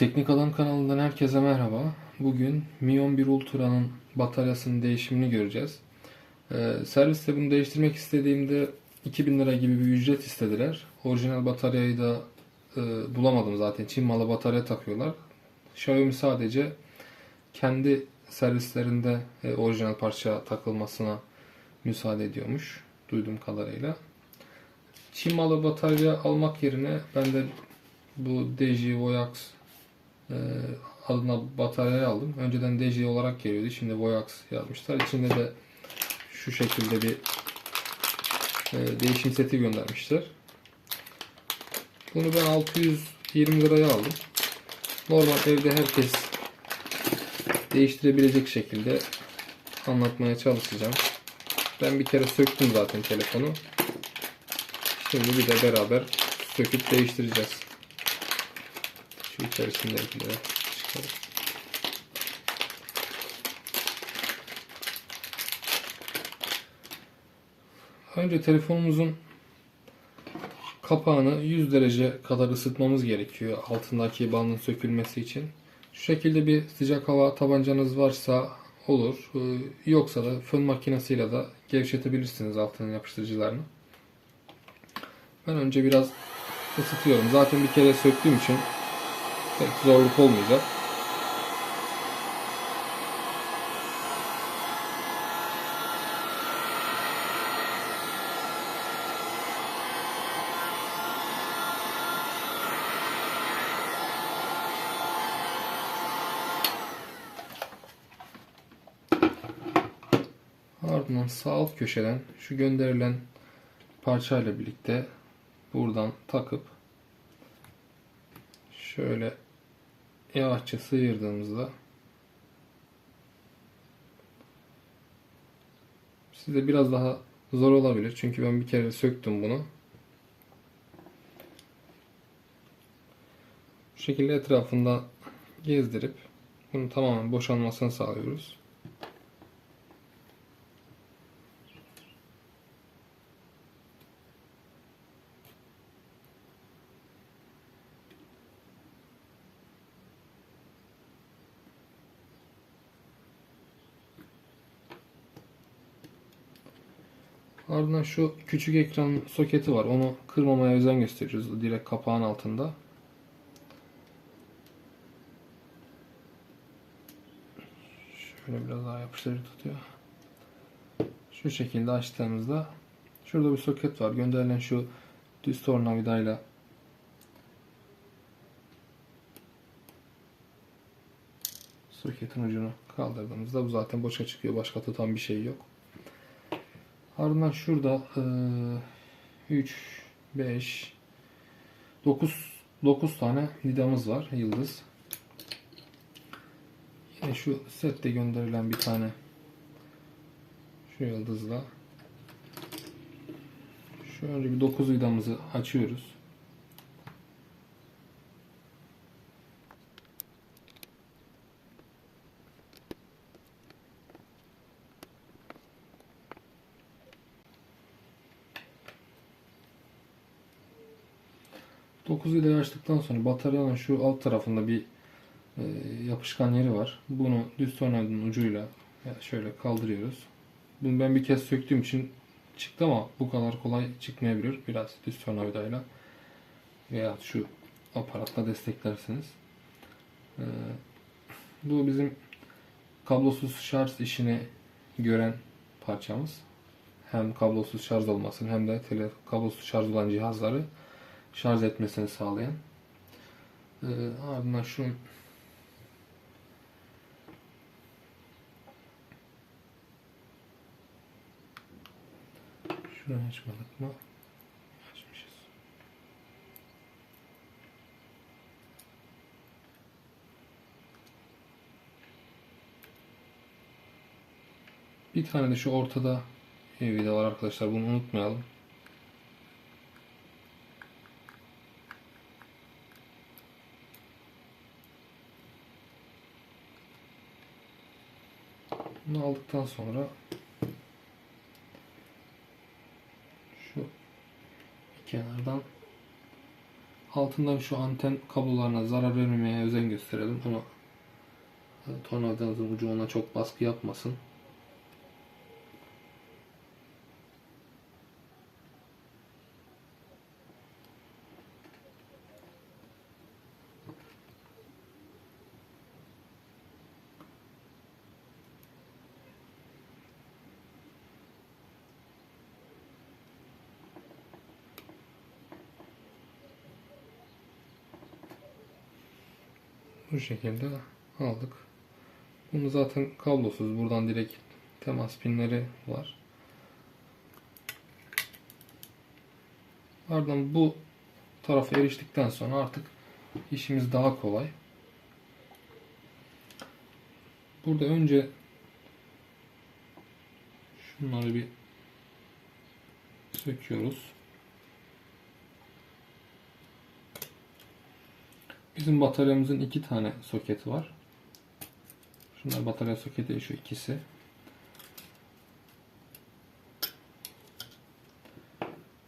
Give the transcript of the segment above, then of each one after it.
Teknik Adam kanalından herkese merhaba. Bugün Mi 11 Ultra'nın bataryasının değişimini göreceğiz. Ee, serviste bunu değiştirmek istediğimde 2000 lira gibi bir ücret istediler. Orijinal bataryayı da e, bulamadım zaten. Çin malı batarya takıyorlar. Xiaomi sadece kendi servislerinde e, orijinal parça takılmasına müsaade ediyormuş. Duyduğum kadarıyla. Çin malı batarya almak yerine ben de bu DJI Voyax e, adına bataryayı aldım. Önceden DJI olarak geliyordu. Şimdi Voyax yazmışlar. İçinde de şu şekilde bir e, değişim seti göndermişler. Bunu ben 620 liraya aldım. Normal evde herkes değiştirebilecek şekilde anlatmaya çalışacağım. Ben bir kere söktüm zaten telefonu. Şimdi bir de beraber söküp değiştireceğiz. İçerisindekileri çıkarım. Önce telefonumuzun kapağını 100 derece kadar ısıtmamız gerekiyor altındaki bandın sökülmesi için. Şu şekilde bir sıcak hava tabancanız varsa olur. Ee, Yoksa da fön makinesiyle de gevşetebilirsiniz altının yapıştırıcılarını. Ben önce biraz ısıtıyorum. Zaten bir kere söktüğüm için pek zorluk olmayacak. Ardından sağ alt köşeden şu gönderilen parçayla birlikte buradan takıp şöyle yavaşça sıyırdığımızda size biraz daha zor olabilir. Çünkü ben bir kere söktüm bunu. Bu şekilde etrafında gezdirip bunun tamamen boşalmasını sağlıyoruz. Ardından şu küçük ekran soketi var. Onu kırmamaya özen gösteriyoruz. Direkt kapağın altında. Şöyle biraz daha yapıştırıcı tutuyor. Şu şekilde açtığımızda şurada bir soket var. Gönderilen şu düz tornavidayla soketin ucunu kaldırdığımızda bu zaten boşa çıkıyor. Başka tutan bir şey yok. Ardından şurada 3, 5, 9, 9 tane vidamız var. Yıldız. Yine şu sette gönderilen bir tane şu yıldızla şu önce bir 9 vidamızı açıyoruz. Dokuz vidayı açtıktan sonra bataryanın şu alt tarafında bir e, yapışkan yeri var. Bunu düz tornavidanın ucuyla şöyle kaldırıyoruz. Bunu ben bir kez söktüğüm için çıktı ama bu kadar kolay çıkmayabilir. Biraz düz tornavidayla veya şu aparatla desteklersiniz. E, bu bizim kablosuz şarj işini gören parçamız. Hem kablosuz şarj olmasını hem de tele, kablosuz şarj olan cihazları şarj etmesini sağlayan. Ee, ardından şu Şurayı açmadık mı? Açmışız. Bir tane de şu ortada bir vida var arkadaşlar. Bunu unutmayalım. Bunu aldıktan sonra şu kenardan altından şu anten kablolarına zarar vermemeye özen gösterelim. Onu e, tornavidanızın ucu ona çok baskı yapmasın. Bu şekilde aldık. Bunu zaten kablosuz. Buradan direkt temas pinleri var. Ardından bu tarafa eriştikten sonra artık işimiz daha kolay. Burada önce şunları bir söküyoruz. Bizim bataryamızın iki tane soketi var. Şunlar batarya soketi şu ikisi.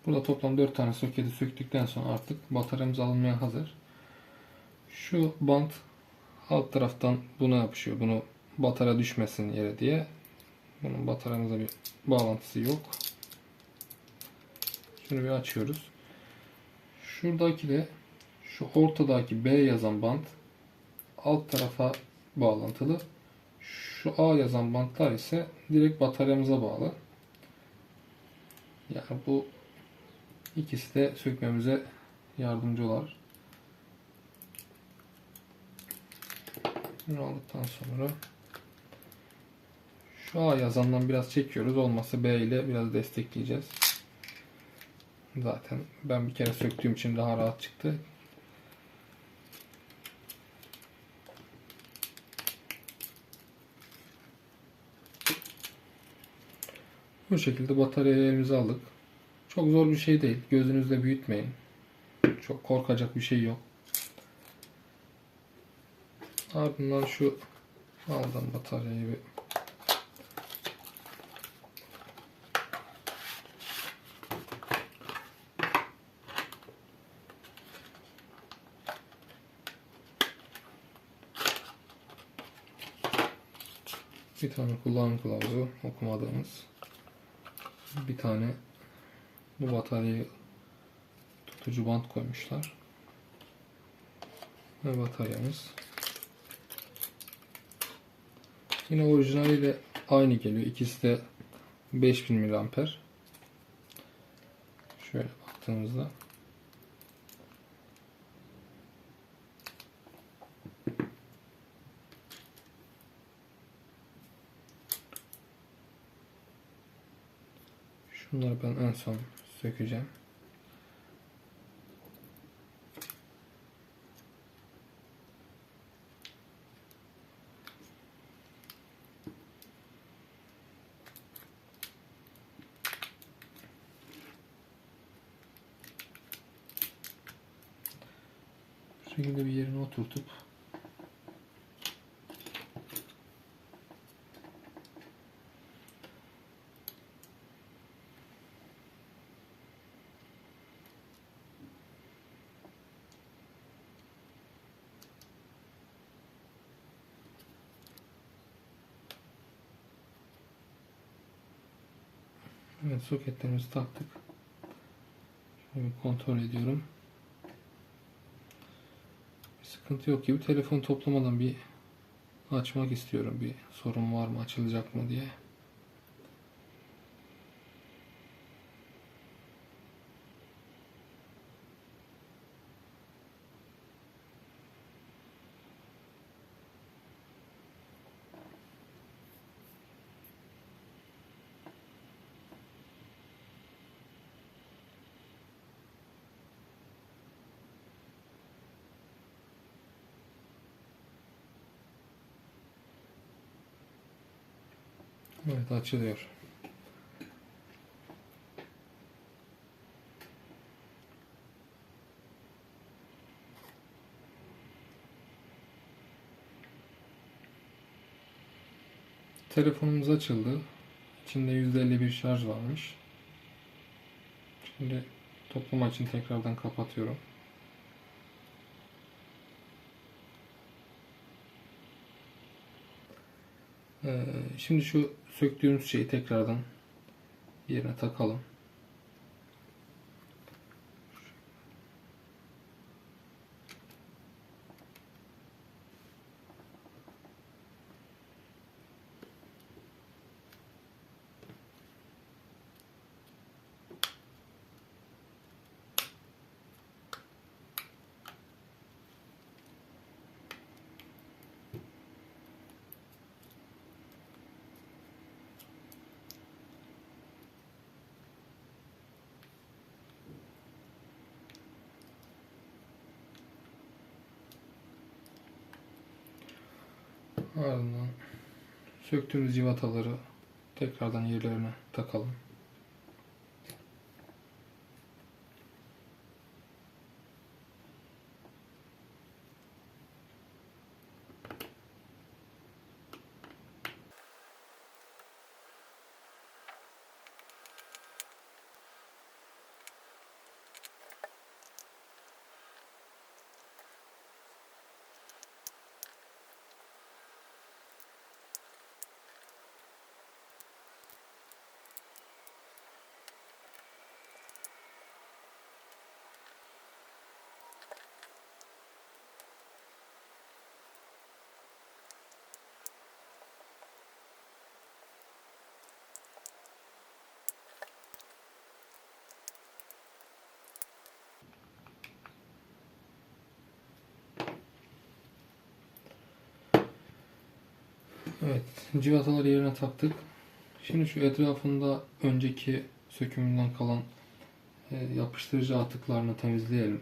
Burada toplam 4 tane soketi söktükten sonra artık bataryamız alınmaya hazır. Şu bant alt taraftan buna yapışıyor. Bunu batarya düşmesin yere diye. Bunun bataryamıza bir bağlantısı yok. Şunu bir açıyoruz. Şuradaki de şu ortadaki B yazan bant alt tarafa bağlantılı. Şu A yazan bantlar ise direkt bataryamıza bağlı. Yani bu ikisi de sökmemize yardımcı olar. Bunu aldıktan sonra şu A yazandan biraz çekiyoruz. Olmazsa B ile biraz destekleyeceğiz. Zaten ben bir kere söktüğüm için daha rahat çıktı. Bu şekilde bataryayı elimize aldık. Çok zor bir şey değil. Gözünüzde büyütmeyin. Çok korkacak bir şey yok. Ardından şu aldım bataryayı bir bir tane kullanım kılavuzu okumadığımız bir tane bu bataryayı tutucu bant koymuşlar. Ve bataryamız. Yine orijinaliyle aynı geliyor. İkisi de 5000 mAh. Şöyle baktığımızda Şunları ben en son sökeceğim. Şekilde bir yerine oturtup Evet soketlerimizi taktık. Şöyle bir kontrol ediyorum. Bir sıkıntı yok gibi. Telefon toplamadan bir açmak istiyorum. Bir sorun var mı, açılacak mı diye. Evet açılıyor. Telefonumuz açıldı. İçinde %51 şarj varmış. Şimdi toplama için tekrardan kapatıyorum. Ee, şimdi şu söktüğümüz şeyi tekrardan yerine takalım. Ardından söktüğümüz civataları tekrardan yerlerine takalım. Evet, civataları yerine taktık. Şimdi şu etrafında önceki sökümünden kalan e, yapıştırıcı atıklarını temizleyelim.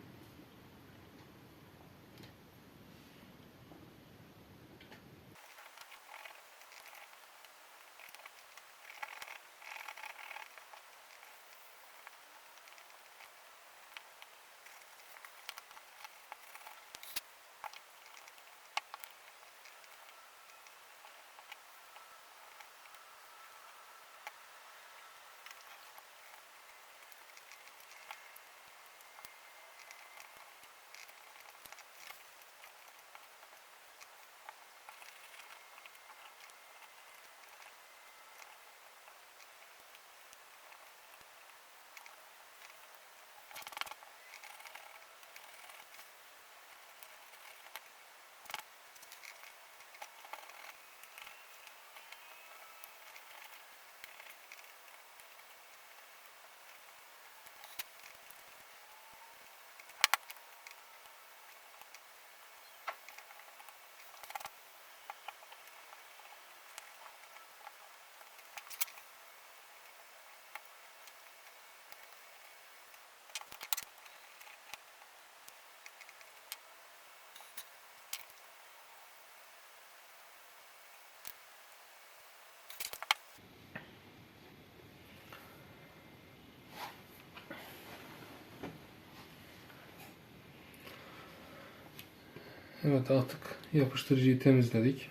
Evet artık yapıştırıcıyı temizledik.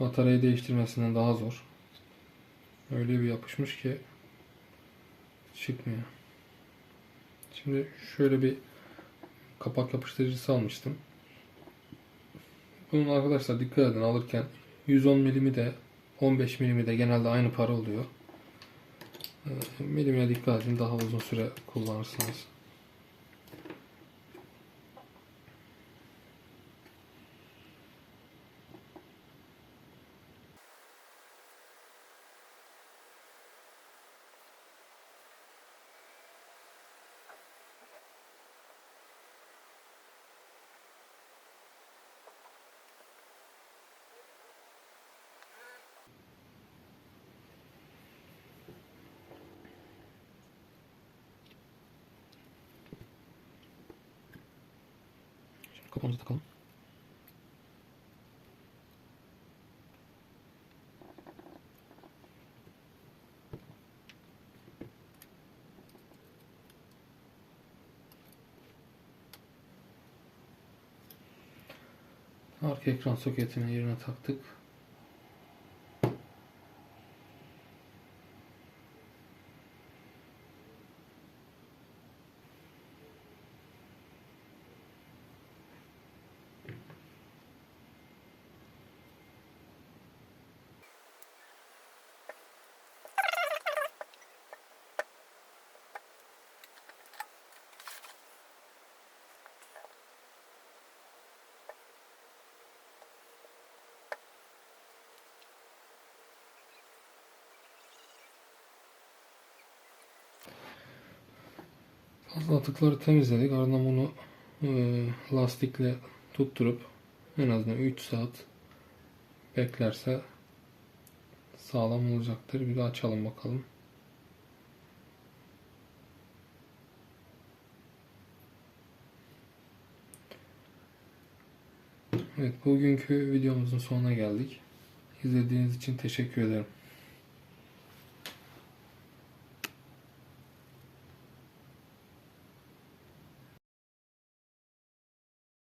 Bataryayı değiştirmesinden daha zor. Öyle bir yapışmış ki çıkmıyor. Şimdi şöyle bir kapak yapıştırıcısı almıştım. Bunun arkadaşlar dikkat edin alırken 110 milimi de 15 milimi de genelde aynı para oluyor. Ee, Milimine dikkat edin daha uzun süre kullanırsınız. Kapağımızı takalım. Arka ekran soketini yerine taktık. Fazla atıkları temizledik. Ardından bunu e, lastikle tutturup en azından 3 saat beklerse sağlam olacaktır. Bir de açalım bakalım. Evet, bugünkü videomuzun sonuna geldik. İzlediğiniz için teşekkür ederim.